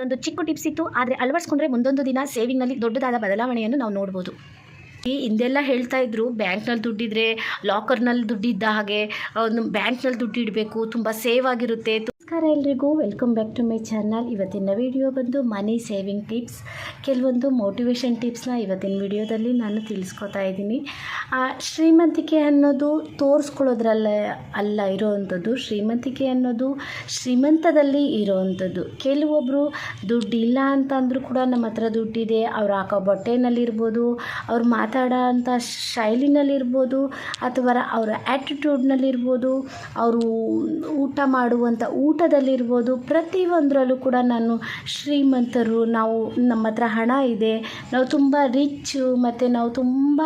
ಒಂದು ಚಿಕ್ಕ ಟಿಪ್ಸ್ ಇತ್ತು, ಆದರೆ ಅಳವಡಿಸ್ಕೊಂಡ್ರೆ ಮುಂದೊಂದು ದಿನ ಸೇವಿಂಗ್ನಲ್ಲಿ ದೊಡ್ಡದಾದ ಬದಲಾವಣೆಯನ್ನು ನಾವು ನೋಡ್ಬೋದು. ಈ ಹಿಂದೆಲ್ಲ ಹೇಳ್ತಾ ಇದ್ರು, ಬ್ಯಾಂಕ್ನಲ್ಲಿ ದುಡ್ಡಿದ್ರೆ, ಲಾಕರ್ನಲ್ಲಿ ದುಡ್ಡಿದ್ದ ಹಾಗೆ ಬ್ಯಾಂಕ್ನಲ್ಲಿ ದುಡ್ಡು ಇಡಬೇಕು, ತುಂಬ ಸೇವ್ ಆಗಿರುತ್ತೆ ನಮಸ್ಕಾರ ಎಲ್ರಿಗೂ. Welcome back to my channel ಇವತ್ತಿನ ವಿಡಿಯೋ ಬಂದು ಮನಿ ಸೇವಿಂಗ್ ಟಿಪ್ಸ್ ಕೆಲವೊಂದು ಮೋಟಿವೇಶನ್ ಟಿಪ್ಸ್ನ ಇವತ್ತಿನ ವಿಡಿಯೋದಲ್ಲಿ ನಾನು ತಿಳಿಸ್ಕೊತಾ ಇದ್ದೀನಿ. ಶ್ರೀಮಂತಿಕೆ ಅನ್ನೋದು ತೋರಿಸ್ಕೊಳ್ಳೋದ್ರಲ್ಲ, ಅಲ್ಲ ಇರೋವಂಥದ್ದು, ಶ್ರೀಮಂತಿಕೆ ಅನ್ನೋದು ಶ್ರೀಮಂತದಲ್ಲಿ ಇರೋವಂಥದ್ದು. ಕೆಲವೊಬ್ಬರು ದುಡ್ಡಿಲ್ಲ ಅಂತಂದ್ರೂ ಕೂಡ ನಮ್ಮ ಹತ್ರ ದುಡ್ಡಿದೆ, ಅವ್ರು ಹಾಕೋ ಬಟ್ಟೆನಲ್ಲಿರ್ಬೋದು, ಅವ್ರು ಮಾತಾಡೋ ಅಂಥ ಶೈಲಿನಲ್ಲಿರ್ಬೋದು, ಅಥವಾ ಅವರ ಆ್ಯಟಿಟ್ಯೂಡ್ನಲ್ಲಿರ್ಬೋದು ಅವರು ಊಟ ಮಾಡುವಂಥ ಊಟದಲ್ಲಿರ್ಬೋದು, ಪ್ರತಿಯೊಂದರಲ್ಲೂ ಕೂಡ ನಾನು ಶ್ರೀಮಂತರು, ನಾವು ನಮ್ಮ ಹತ್ರ ಹಣ ಇದೆ, ನಾವು ತುಂಬ ರಿಚ್ಚು ಮತ್ತು ನಾವು ತುಂಬ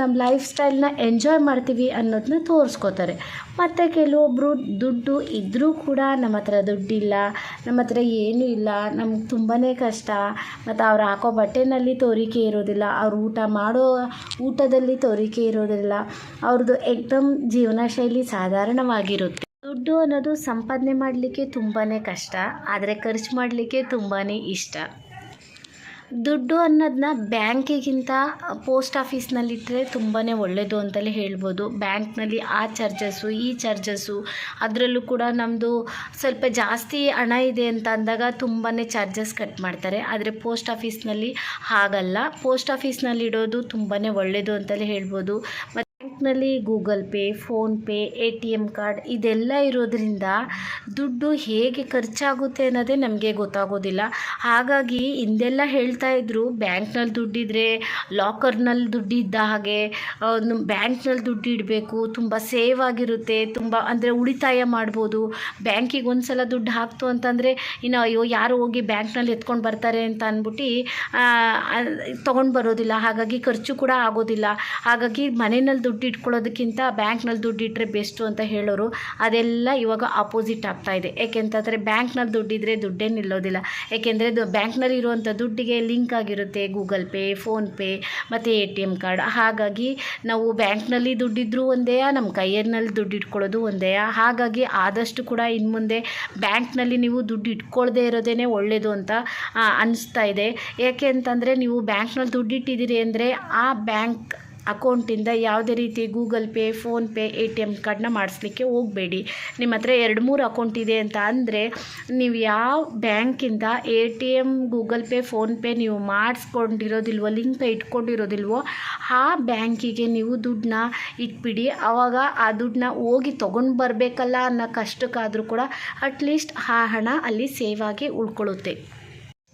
ನಮ್ಮ ಲೈಫ್ ಸ್ಟೈಲ್ನ ಎಂಜಾಯ್ ಮಾಡ್ತೀವಿ ಅನ್ನೋದನ್ನ ತೋರಿಸ್ಕೋತಾರೆ. ಮತ್ತು ಕೆಲವೊಬ್ಬರು ದುಡ್ಡು ಇದ್ದರೂ ಕೂಡ ನಮ್ಮ ಹತ್ರ ದುಡ್ಡಿಲ್ಲ, ನಮ್ಮ ಹತ್ರ ಏನೂ ಇಲ್ಲ, ನಮ್ಗೆ ತುಂಬಾ ಕಷ್ಟ, ಮತ್ತು ಅವ್ರು ಹಾಕೋ ಬಟ್ಟೆನಲ್ಲಿ ತೋರಿಕೆ ಇರೋದಿಲ್ಲ, ಅವ್ರು ಊಟ ಮಾಡೋ ಊಟದಲ್ಲಿ ತೋರಿಕೆ ಇರೋದಿಲ್ಲ ಅವ್ರದ್ದು ಎಕ್ದಮ್ ಜೀವನ ಶೈಲಿ ಸಾಧಾರಣವಾಗಿರುತ್ತೆ. ದುಡ್ಡು ಅನ್ನೋದು ಸಂಪಾದನೆ ಮಾಡಲಿಕ್ಕೆ ತುಂಬಾ ಕಷ್ಟ, ಆದರೆ ಖರ್ಚು ಮಾಡಲಿಕ್ಕೆ ತುಂಬಾ ಇಷ್ಟ. ದುಡ್ಡು ಅನ್ನೋದನ್ನ ಬ್ಯಾಂಕಿಗಿಂತ ಪೋಸ್ಟ್ ಆಫೀಸ್ನಲ್ಲಿಟ್ಟರೆ ತುಂಬಾ ಒಳ್ಳೆಯದು ಅಂತಲೇ ಹೇಳ್ಬೋದು. ಬ್ಯಾಂಕ್ನಲ್ಲಿ ಆ ಚಾರ್ಜಸ್ಸು, ಈ ಚಾರ್ಜಸ್ಸು, ಅದರಲ್ಲೂ ಕೂಡ ನಮ್ಮದು ಸ್ವಲ್ಪ ಜಾಸ್ತಿ ಹಣ ಇದೆ ಅಂತ ಅಂದಾಗ ತುಂಬಾ ಚಾರ್ಜಸ್ ಕಟ್ ಮಾಡ್ತಾರೆ. ಆದರೆ ಪೋಸ್ಟ್ ಆಫೀಸ್ನಲ್ಲಿ ಹಾಗಲ್ಲ. ಪೋಸ್ಟ್ ಆಫೀಸ್ನಲ್ಲಿ ಇಡೋದು ತುಂಬಾ ಒಳ್ಳೆಯದು ಅಂತಲೇ ಹೇಳ್ಬೋದು. ಬ್ಯಾಂಕ್ನಲ್ಲಿ Google Pay PhonePe A T M card ಇದೆಲ್ಲ ಇರೋದ್ರಿಂದ ದುಡ್ಡು ಹೇಗೆ ಖರ್ಚಾಗುತ್ತೆ ಅನ್ನೋದೇ ನಮಗೆ ಗೊತ್ತಾಗೋದಿಲ್ಲ. ಹಾಗಾಗಿ ಹಿಂದೆಲ್ಲ ಹೇಳ್ತಾ ಇದ್ರು, ಬ್ಯಾಂಕ್ನಲ್ಲಿ ದುಡ್ಡಿದ್ರೆ ಲಾಕರ್ನಲ್ಲಿ ದುಡ್ಡಿದ್ದ ಹಾಗೆ ಬ್ಯಾಂಕ್ನಲ್ಲಿ ದುಡ್ಡು ಇಡಬೇಕು, ತುಂಬ ಸೇವ್ ಆಗಿರುತ್ತೆ, ತುಂಬ ಅಂದರೆ ಉಳಿತಾಯ ಮಾಡ್ಬೋದು. ಬ್ಯಾಂಕಿಗೆ ಒಂದು ಸಲ ದುಡ್ಡು ಹಾಕ್ತು ಅಂತಂದರೆ ಇನ್ನು ಅಯ್ಯೋ, ಯಾರು ಹೋಗಿ ಬ್ಯಾಂಕ್ನಲ್ಲಿ ಎತ್ಕೊಂಡು ಬರ್ತಾರೆ ಅಂತ ಅಂದ್ಬಿಟ್ಟು ತೊಗೊಂಡು ಬರೋದಿಲ್ಲ. ಹಾಗಾಗಿ ಖರ್ಚು ಕೂಡ ಆಗೋದಿಲ್ಲ. ಹಾಗಾಗಿ ಮನೆಯಲ್ಲಿ ದುಡ್ಡು ಇಟ್ಕೊಳ್ಳೋದಕ್ಕಿಂತ ಬ್ಯಾಂಕ್ನಲ್ಲಿ ದುಡ್ಡು ಇಟ್ಟರೆ ಬೆಸ್ಟು ಅಂತ ಹೇಳೋರು, ಅದೆಲ್ಲ ಇವಾಗ ಅಪೋಸಿಟ್ ಆಗ್ತಾ ಇದೆ. ಏಕೆಂತಂದರೆ ಬ್ಯಾಂಕ್ನಲ್ಲಿ ದುಡ್ಡಿದ್ರೆ ದುಡ್ಡೇ ನಿಲ್ಲೋದಿಲ್ಲ. ಏಕೆಂದರೆ ಬ್ಯಾಂಕ್ನಲ್ಲಿ ಇರುವಂಥ ದುಡ್ಡಿಗೆ ಲಿಂಕ್ ಆಗಿರುತ್ತೆ ಗೂಗಲ್ ಪೇ ಫೋನ್ಪೇ ಮತ್ತು ಎ ಟಿ ಎಂ ಕಾರ್ಡ್. ಹಾಗಾಗಿ ನಾವು ಬ್ಯಾಂಕ್ನಲ್ಲಿ ದುಡ್ಡಿದ್ರೂ ಒಂದೇ, ನಮ್ಮ ಕೈಯಲ್ಲಿ ದುಡ್ಡು ಇಟ್ಕೊಳ್ಳೋದು ಒಂದೇ. ಹಾಗಾಗಿ ಆದಷ್ಟು ಕೂಡ ಇನ್ನು ಮುಂದೆ ಬ್ಯಾಂಕ್ನಲ್ಲಿ ನೀವು ದುಡ್ಡು ಇಟ್ಕೊಳ್ಳದೆ ಇರೋದೇ ಒಳ್ಳೆಯದು ಅಂತ ಅನಿಸ್ತಾ ಇದೆ. ಯಾಕೆ ಅಂತಂದರೆ ನೀವು ಬ್ಯಾಂಕ್ನಲ್ಲಿ ದುಡ್ಡು ಇಟ್ಟಿದ್ದೀರಿ ಅಂದರೆ ಆ ಬ್ಯಾಂಕ್ ಅಕೌಂಟಿಂದ ಯಾವುದೇ ರೀತಿ Google Pay PhonePe A T M ಕಾರ್ಡನ್ನ ಮಾಡಿಸ್ಲಿಕ್ಕೆ ಹೋಗಬೇಡಿ. ನಿಮ್ಮ ಹತ್ರ ಎರಡು ಮೂರು ಅಕೌಂಟ್ ಇದೆ ಅಂತ ಅಂದರೆ ನೀವು ಯಾವ ಬ್ಯಾಂಕಿಂದ A T M Google Pay PhonePe ನೀವು ಮಾಡಿಸ್ಕೊಂಡಿರೋದಿಲ್ವೋ, ಲಿಂಕ್ ಇಟ್ಕೊಂಡಿರೋದಿಲ್ವೋ, ಆ ಬ್ಯಾಂಕಿಗೆ ನೀವು ದುಡ್ಡನ್ನ ಇಟ್ಬಿಡಿ. ಆವಾಗ ಆ ದುಡ್ಡನ್ನ ಹೋಗಿ ತೊಗೊಂಡು ಬರಬೇಕಲ್ಲ ಅನ್ನೋ ಕಷ್ಟಕ್ಕಾದರೂ ಕೂಡ ಅಟ್ಲೀಸ್ಟ್ ಆ ಹಣ ಅಲ್ಲಿ ಸೇವ್ ಆಗಿ ಉಳ್ಕೊಳ್ಳುತ್ತೆ.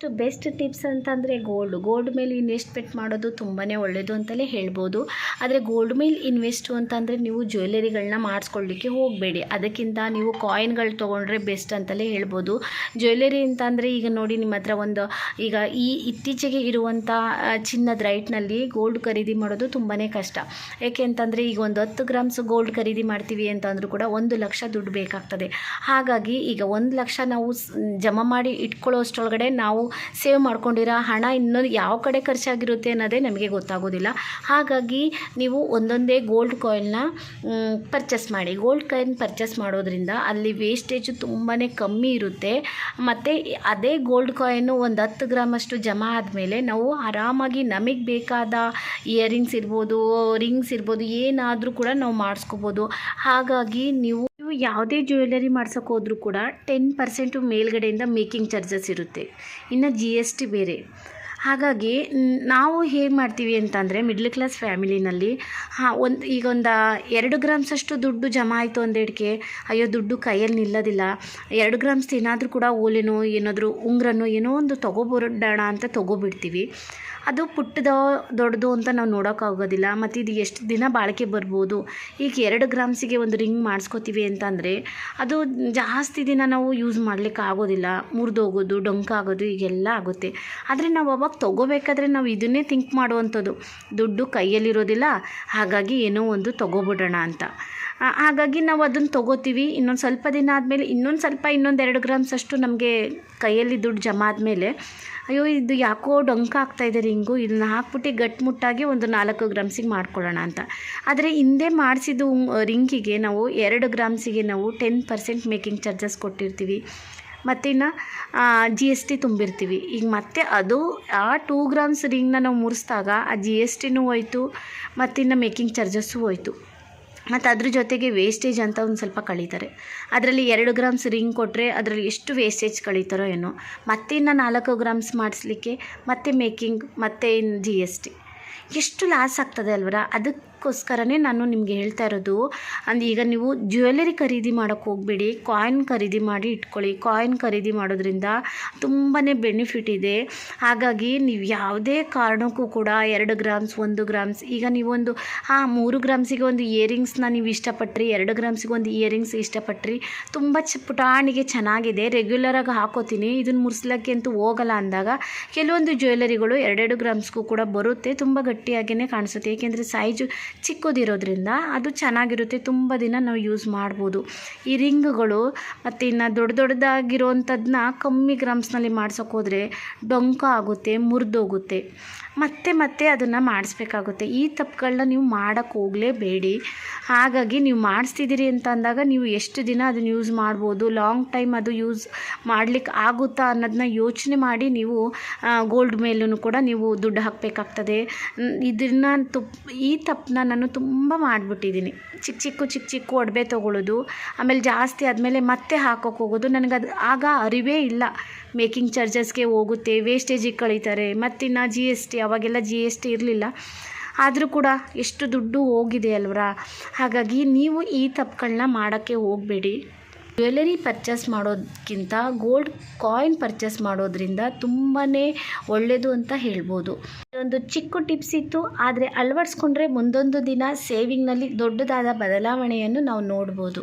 ಇಷ್ಟು ಬೆಸ್ಟ್ ಟಿಪ್ಸ್ ಅಂತಂದರೆ ಗೋಲ್ಡ್ ಗೋಲ್ಡ್ ಮೇಲೆ ಇನ್ವೆಸ್ಟ್ಮೆಂಟ್ ಮಾಡೋದು ತುಂಬಾ ಒಳ್ಳೆಯದು ಅಂತಲೇ ಹೇಳ್ಬೋದು. ಆದರೆ ಗೋಲ್ಡ್ ಮೇಲೆ ಇನ್ವೆಸ್ಟು ಅಂತಂದರೆ ನೀವು ಜ್ಯುವೆಲರಿಗಳನ್ನ ಮಾಡಿಸ್ಕೊಳ್ಳಿಕ್ಕೆ ಹೋಗಬೇಡಿ. ಅದಕ್ಕಿಂತ ನೀವು ಕಾಯಿನ್ಗಳು ತೊಗೊಂಡ್ರೆ ಬೆಸ್ಟ್ ಅಂತಲೇ ಹೇಳ್ಬೋದು. ಜ್ಯುವೆಲರಿ ಅಂತಂದರೆ ಈಗ ನೋಡಿ ನಿಮ್ಮ ಹತ್ರ ಒಂದು, ಈಗ ಈ ಇತ್ತೀಚೆಗೆ ಇರುವಂಥ ಚಿನ್ನದ ರೈಟ್ನಲ್ಲಿ ಗೋಲ್ಡ್ ಖರೀದಿ ಮಾಡೋದು ತುಂಬಾ ಕಷ್ಟ. ಏಕೆ ಅಂತಂದರೆ ಈಗ ಒಂದು ಹತ್ತು ಗ್ರಾಮ್ಸ್ ಗೋಲ್ಡ್ ಖರೀದಿ ಮಾಡ್ತೀವಿ ಅಂತಂದರೂ ಕೂಡ ಒಂದು ಲಕ್ಷ ದುಡ್ಡು ಬೇಕಾಗ್ತದೆ. ಹಾಗಾಗಿ ಈಗ ಒಂದು ಲಕ್ಷ ನಾವು ಜಮಾ ಮಾಡಿ ಇಟ್ಕೊಳ್ಳೋ ಅಷ್ಟರೊಳಗಡೆ ನಾವು ಸೇವ್ ಮಾಡ್ಕೊಂಡಿರೋ, ಹಣ ಇನ್ನೊಂದು ಯಾವ ಕಡೆ ಖರ್ಚಾಗಿರುತ್ತೆ ಅನ್ನೋದೇ ನಮಗೆ ಗೊತ್ತಾಗೋದಿಲ್ಲ. ಹಾಗಾಗಿ ನೀವು ಒಂದೊಂದೇ ಗೋಲ್ಡ್ ಕಾಯಿನ್ನ ಪರ್ಚೇಸ್ ಮಾಡಿ. ಗೋಲ್ಡ್ ಕಾಯಿನ್ ಪರ್ಚೇಸ್ ಮಾಡೋದ್ರಿಂದ ಅಲ್ಲಿ ವೇಸ್ಟೇಜು ತುಂಬಾ ಕಮ್ಮಿ ಇರುತ್ತೆ. ಮತ್ತು ಅದೇ ಗೋಲ್ಡ್ ಕಾಯಿನು ಒಂದು ಹತ್ತು ಗ್ರಾಮಷ್ಟು ಜಮಾ ಆದಮೇಲೆ ನಾವು ಆರಾಮಾಗಿ ನಮಗೆ ಬೇಕಾದ ಇಯರಿಂಗ್ಸ್ ಇರ್ಬೋದು ರಿಂಗ್ಸ್ ಇರ್ಬೋದು ಏನಾದರೂ ಕೂಡ ನಾವು ಮಾಡಿಸ್ಕೋಬೋದು. ಹಾಗಾಗಿ ನೀವು ನೀವು ಯಾವುದೇ ಜ್ಯುವೆಲ್ಲರಿ ಮಾಡ್ಸೋಕೆ ಹೋದರೂ ಕೂಡ ಟೆನ್ ಪರ್ಸೆಂಟು ಮೇಲ್ಗಡೆಯಿಂದ ಮೇಕಿಂಗ್ ಚಾರ್ಜಸ್ ಇರುತ್ತೆ. ಇನ್ನು ಜಿ ಎಸ್ ಟಿ ಬೇರೆ. ಹಾಗಾಗಿ ನಾವು ಹೇಗೆ ಮಾಡ್ತೀವಿ ಅಂತಂದರೆ ಮಿಡ್ಲ್ ಕ್ಲಾಸ್ ಫ್ಯಾಮಿಲಿನಲ್ಲಿ ಹಾಂ, ಒಂದು, ಈಗ ಒಂದು ಎರಡು ಗ್ರಾಮ್ಸಷ್ಟು ದುಡ್ಡು ಜಮಾ ಆಯಿತು ಒಂದೆಡಿಕೆ ಅಯ್ಯೋ, ದುಡ್ಡು ಕೈಯಲ್ಲಿ ನಿಲ್ಲೋದಿಲ್ಲ, ಎರಡು ಗ್ರಾಮ್ಸ್ ಏನಾದರೂ ಕೂಡ ಓಲೆನೋ, ಏನಾದರೂ ಉಂಗ್ರನೋ, ಏನೋ ಒಂದು ತೊಗೊಬಿಡೋಣ ಅಂತ ತೊಗೊಬಿಡ್ತೀವಿ. ಅದು ಪುಟ್ಟದೋ ದೊಡ್ಡದು ಅಂತ ನಾವು ನೋಡೋಕ್ಕಾಗೋದಿಲ್ಲ. ಮತ್ತು ಇದು ಎಷ್ಟು ದಿನ ಬಾಳಿಕೆ ಬರ್ಬೋದು? ಈಗ ಎರಡು ಗ್ರಾಮ್ಸಿಗೆ ಒಂದು ರಿಂಗ್ ಮಾಡಿಸ್ಕೋತೀವಿ ಅಂತಂದರೆ ಅದು ಜಾಸ್ತಿ ದಿನ ನಾವು ಯೂಸ್ ಮಾಡಲಿಕ್ಕೆ ಆಗೋದಿಲ್ಲ. ಮುರಿದೋಗೋದು, ಡೊಂಕಾಗೋದು, ಈಗೆಲ್ಲ ಆಗುತ್ತೆ. ಆದರೆ ನಾವು ಅವಾಗ ತೊಗೋಬೇಕಾದ್ರೆ ನಾವು ಇದನ್ನೇ ಥಿಂಕ್ ಮಾಡುವಂಥದ್ದು. ದುಡ್ಡು ಕೈಯಲ್ಲಿರೋದಿಲ್ಲ, ಹಾಗಾಗಿ ಏನೋ ಒಂದು ತೊಗೊಬಿಡೋಣ ಅಂತ. ಹಾಗಾಗಿ ನಾವು ಅದನ್ನು ತೊಗೋತೀವಿ. ಇನ್ನೊಂದು ಸ್ವಲ್ಪ ದಿನ ಆದಮೇಲೆ ಇನ್ನೊಂದು ಸ್ವಲ್ಪ ಇನ್ನೊಂದು ಎರಡು ಗ್ರಾಮ್ಸಷ್ಟು ನಮಗೆ ಕೈಯಲ್ಲಿ ದುಡ್ಡು ಜಮಾ ಆದಮೇಲೆ ಅಯ್ಯೋ, ಇದು ಯಾಕೋ ಡೊಂಕ ಇದೆ ರಿಂಗು. ಇದನ್ನ ಹಾಕ್ಬಿಟ್ಟು ಗಟ್ಟಿಮುಟ್ಟಾಗಿ ಒಂದು ನಾಲ್ಕು ಗ್ರಾಮ್ಸಿಗೆ ಮಾಡ್ಕೊಳ್ಳೋಣ ಅಂತ. ಆದರೆ ಹಿಂದೆ ಮಾಡಿಸಿದ್ದು ರಿಂಗಿಗೆ ನಾವು ಎರಡು ಗ್ರಾಮ್ಸಿಗೆ ನಾವು ಟೆನ್ ಪರ್ಸೆಂಟ್ ಮೇಕಿಂಗ್ ಚಾರ್ಜಸ್ ಕೊಟ್ಟಿರ್ತೀವಿ. ಮತ್ತು ಇನ್ನು ಜಿ ಎಸ್ ಟಿ ತುಂಬಿರ್ತೀವಿ. ಈಗ ಮತ್ತೆ ಅದು, ಆ ಟೂ ಗ್ರಾಮ್ಸ್ ರಿಂಗ್ನ ನಾವು ಮುರಿಸಿದಾಗ ಆ ಜಿ ಎಸ್ ಟಿನೂ ಹೋಯ್ತು, ಮತ್ತಿನ್ನು ಮೇಕಿಂಗ್ ಚಾರ್ಜಸ್ಸು ಹೋಯ್ತು. ಮತ್ತು ಅದ್ರ ಜೊತೆಗೆ ವೇಸ್ಟೇಜ್ ಅಂತ ಒಂದು ಸ್ವಲ್ಪ ಕಳೀತಾರೆ. ಅದರಲ್ಲಿ ಎರಡು ಗ್ರಾಮ್ಸ್ ರಿಂಗ್ ಕೊಟ್ಟರೆ ಅದರಲ್ಲಿ ಎಷ್ಟು ವೇಸ್ಟೇಜ್ ಕಳೀತಾರೋ ಏನೋ. ಮತ್ತೆ ಇನ್ನು ನಾಲ್ಕು ಗ್ರಾಮ್ಸ್ ಮಾಡಿಸ್ಲಿಕ್ಕೆ, ಮತ್ತೆ ಮೇಕಿಂಗ್ ಮತ್ತೆ ಇನ್ನು ಜಿ ಎಸ್ ಟಿ ಎಷ್ಟು ಲಾಸ್ ಆಗ್ತದೆ ಅಲ್ವರ? ಅದಕ್ಕೋಸ್ಕರನೇ ನಾನು ನಿಮಗೆ ಹೇಳ್ತಾ ಇರೋದು, ಅಂದ್ ಈಗ ನೀವು ಜ್ಯುವೆಲರಿ ಖರೀದಿ ಮಾಡೋಕೆ ಹೋಗಬೇಡಿ ಕಾಯಿನ್ ಖರೀದಿ ಮಾಡಿ ಇಟ್ಕೊಳ್ಳಿ. ಕಾಯಿನ್ ಖರೀದಿ ಮಾಡೋದ್ರಿಂದ ತುಂಬಾ ಬೆನಿಫಿಟ್ ಇದೆ. ಹಾಗಾಗಿ ನೀವು ಯಾವುದೇ ಕಾರಣಕ್ಕೂ ಕೂಡ ಎರಡು ಗ್ರಾಮ್ಸ್ ಒಂದು ಗ್ರಾಮ್ಸ್ ಈಗ ನೀವೊಂದು, ಹಾಂ, ಮೂರು ಗ್ರಾಮ್ಸಿಗೆ ಒಂದು ಇಯರಿಂಗ್ಸ್ನ ನೀವು ಇಷ್ಟಪಟ್ಟ್ರಿ ಎರಡು ಗ್ರಾಮ್ಸಿಗೆ ಒಂದು ಇಯರಿಂಗ್ಸ್ ಇಷ್ಟಪಟ್ಟ್ರಿ ತುಂಬ ಚ, ಪುಟಾಣಿಗೆ ಚೆನ್ನಾಗಿದೆ. ರೆಗ್ಯುಲರಾಗಿ ಹಾಕೋತೀನಿ. ಇದನ್ನು ಮುರ್ಸ್ಲಕ್ಕೆ ಅಂತೂ ಹೋಗಲ್ಲ ಅಂದಾಗ ಕೆಲವೊಂದು ಜ್ಯುವೆಲರಿಗಳು ಎರಡೆರಡು ಗ್ರಾಮ್ಸ್ಗೂ ಕೂಡ ಬರುತ್ತೆ. ತುಂಬ ಗಟ್ಟಿಯಾಗಿಯೇ ಕಾಣಿಸುತ್ತೆ. ಏಕೆಂದರೆ ಸೈಜು ಚಿಕ್ಕದಿರೋದ್ರಿಂದ ಅದು ಚೆನ್ನಾಗಿರುತ್ತೆ, ತುಂಬ ದಿನ ನಾವು ಯೂಸ್ ಮಾಡ್ಬೋದು. ಈ ರಿಂಗ್ಗಳು ಮತ್ತು ಇನ್ನು ದೊಡ್ಡ ದೊಡ್ಡದಾಗಿರೋವಂಥದ್ದನ್ನ ಕಮ್ಮಿ ಗ್ರಾಮ್ಸ್ನಲ್ಲಿ ಮಾಡ್ಸೋಕ್ಕೋದ್ರೆ ಡೊಂಕ ಆಗುತ್ತೆ, ಮುರಿದೋಗುತ್ತೆ. ಮತ್ತೆ ಮತ್ತೆ ಅದನ್ನು ಮಾಡಿಸ್ಬೇಕಾಗುತ್ತೆ. ಈ ತಪ್ಪುಗಳನ್ನ ನೀವು ಮಾಡೋಕ್ಕೆ ಹೋಗಲೇಬೇಡಿ. ಹಾಗಾಗಿ ನೀವು ಮಾಡಿಸ್ತಿದ್ದೀರಿ ಅಂತ ಅಂದಾಗ ನೀವು ಎಷ್ಟು ದಿನ ಅದನ್ನು ಯೂಸ್ ಮಾಡ್ಬೋದು ಲಾಂಗ್ ಟೈಮ್ ಅದು ಯೂಸ್ ಮಾಡ್ಲಿಕ್ಕೆ ಆಗುತ್ತಾ ಅನ್ನೋದನ್ನ ಯೋಚನೆ ಮಾಡಿ ನೀವು ಗೋಲ್ಡ್ ಮೇಲೂ ಕೂಡ ನೀವು ದುಡ್ಡು ಹಾಕಬೇಕಾಗ್ತದೆ. ಇದನ್ನು ತುಪ್, ಈ ತಪ್ಪನ್ನ ನಾನು ತುಂಬ ಮಾಡಿಬಿಟ್ಟಿದ್ದೀನಿ. ಚಿಕ್ಕ ಚಿಕ್ಕ ಚಿಕ್ಕ ಚಿಕ್ಕ ಒಡವೆ ತೊಗೊಳ್ಳೋದು ಆಮೇಲೆ ಜಾಸ್ತಿ ಆದಮೇಲೆ ಮತ್ತೆ ಹಾಕೋಕೆ ಹೋಗೋದು. ನನಗೆ ಅದು ಆಗ ಅರಿವೇ ಇಲ್ಲ. ಮೇಕಿಂಗ್ ಚಾರ್ಜಸ್ಗೆ ಹೋಗುತ್ತೆ, ವೇಸ್ಟೇಜಿಗೆ ಕಳೀತಾರೆ, ಮತ್ತಿನ್ನು ಜಿ ಎಸ್ ಟಿ ಅವಾಗೆಲ್ಲ ಜಿ ಎಸ್ ಟಿ ಇರಲಿಲ್ಲ. ಆದರೂ ಕೂಡ ಎಷ್ಟು ದುಡ್ಡು ಹೋಗಿದೆ ಅಲ್ವರ? ಹಾಗಾಗಿ ನೀವು ಈ ತಪ್ಪುಗಳನ್ನ ಮಾಡೋಕ್ಕೆ ಹೋಗಬೇಡಿ. ಜ್ಯುವೆಲರಿ ಪರ್ಚೇಸ್ ಮಾಡೋದಕ್ಕಿಂತ ಗೋಲ್ಡ್ ಕಾಯಿನ್ ಪರ್ಚೇಸ್ ಮಾಡೋದ್ರಿಂದ ತುಂಬಾ ಒಳ್ಳೆಯದು ಅಂತ ಹೇಳ್ಬೋದು. ಒಂದು ಚಿಕ್ಕ ಟಿಪ್ಸ್ ಇತ್ತು ಆದರೆ ಅಳವಡಿಸ್ಕೊಂಡ್ರೆ ಮುಂದೊಂದು ದಿನ ಸೇವಿಂಗ್ನಲ್ಲಿ ದೊಡ್ಡದಾದ ಬದಲಾವಣೆಯನ್ನು ನಾವು ನೋಡ್ಬೋದು.